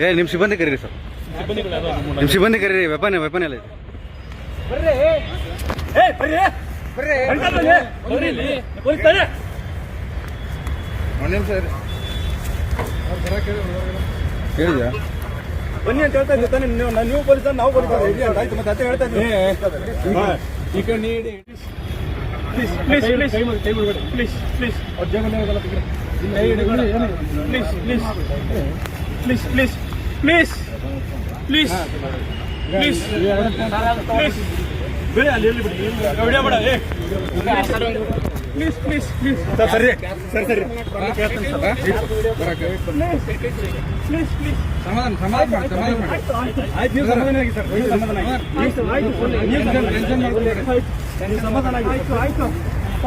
ಏ ನಿಮ್ ಸಿಬ್ಬಂದಿ ಕರೀರಿ ಸರ್. ನಿಮ್ ಸಿಬ್ಬಂದಿ ಕರೀರಿ ವೆಪನ್ ವೆಪನ್ ಎಲ್ಲ ಇದೆ ಬರ್ರಿ. ಬರ್ರಿ. ಹೇಳಿದ್ಯಾ ಬನ್ನಿ ಅಂತ ಹೇಳ್ತಾ ಇದ್ದೆ ತಾನೇ ನೀವು ನೀವು ಪೊಲೀಸರು ನಾವು ಪೊಲೀಸರು ಆಯ್ತು ಮತ್ತೆ ಅದೇ ಹೇಳ್ತಾ ಇದ್ದೀನಿ ಈ ಕಡೆ ನೀಡಿ please please please please please ಅವ್ರ ಜೇಬಲ್ಲಿ ಇರೋದೆಲ್ಲ. Please please please please please please please please ಬೇಡ ಅಲ್ಲಿ ಎಲ್ಲಿ ಬಿಡಿ ಏ ಪ್ಲೀಸ್ ಪ್ಲೀಸ್ ಪ್ಲೀಸ್ ಸರ್ ಸರಿ ಸರಿ ಸರಿ ಪ್ಲೀಸ್ ಪ್ಲೀಸ್ ಸಮಾಧಾನ ಸಮಾಧಾನ ಮಾಡಿ ಸಮಾಧಾನ ಮಾಡಿ ಆಯ್ತು ನೀವು ಸಮಾಧಾನ ಆಗಿ ಸರ್ ನೀವು ಸಮಾಧಾನ ಆಗಿ ಆಯ್ತು ಆಯ್ತು ನೀವು ಟೆನ್ಷನ್ ಮಾಡ್ಕೊಬೇಡಿ ನೀವು ಸಮಾಧಾನ ಆಗಿ ಆಯ್ತು ಆಯ್ತು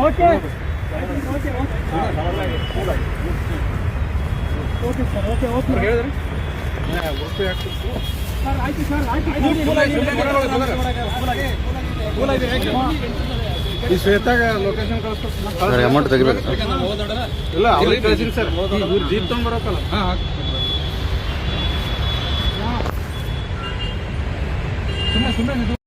okay okay sir okay okay ಹೇಳಿದ್ರೆ ಸರ್ ಆಯ್ತು ಸರ್ ಆಯ್ತು ಈ ಶ್ವೇತಾಗ ಲೊಕೇಶನ್ ಸರ್ ಅಮೌಂಟ್ ತೆಗಿಬೇಕು. ಇಲ್ಲ ಅವ್ರಿಗೆ ಕಳಿಸಿನಿ ಸರ್ ಇವ್ರು ಜೀಪ್ ತೊಗೊಂಡ್ಬರತ್ತಲ್ಲ ಹಾಂ ಸುಮ್ಮನೆ ಸುಮ್ಮನೆ